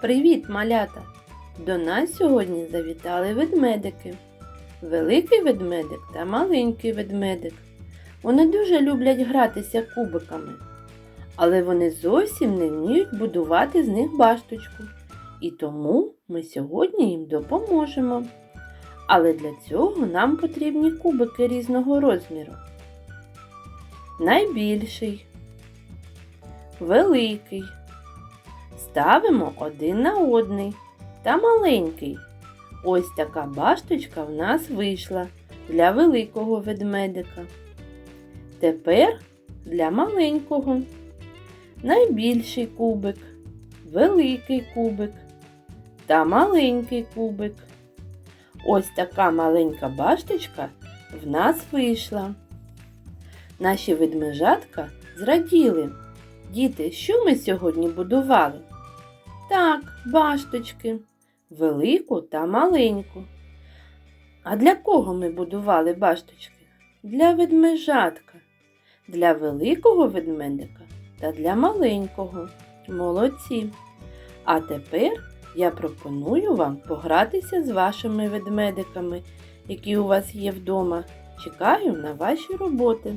Привіт, малята! До нас сьогодні завітали ведмедики. Великий ведмедик та маленький ведмедик. Вони дуже люблять гратися кубиками, але вони зовсім не вміють будувати з них башточку. І тому ми сьогодні їм допоможемо. Але для цього нам потрібні кубики різного розміру. Найбільший, великий. Ставимо один на одний та маленький. Ось така башточка в нас вийшла для великого ведмедика. Тепер для маленького. Найбільший кубик, великий кубик та маленький кубик. Ось така маленька башточка в нас вийшла. Наші ведмежатка зраділи. Діти, що ми сьогодні будували? Так, башточки, велику та маленьку. А для кого ми будували башточки? Для ведмежатка, для великого ведмедика та для маленького. Молодці. А тепер я пропоную вам погратися з вашими ведмедиками, які у вас є вдома. Чекаю на ваші роботи.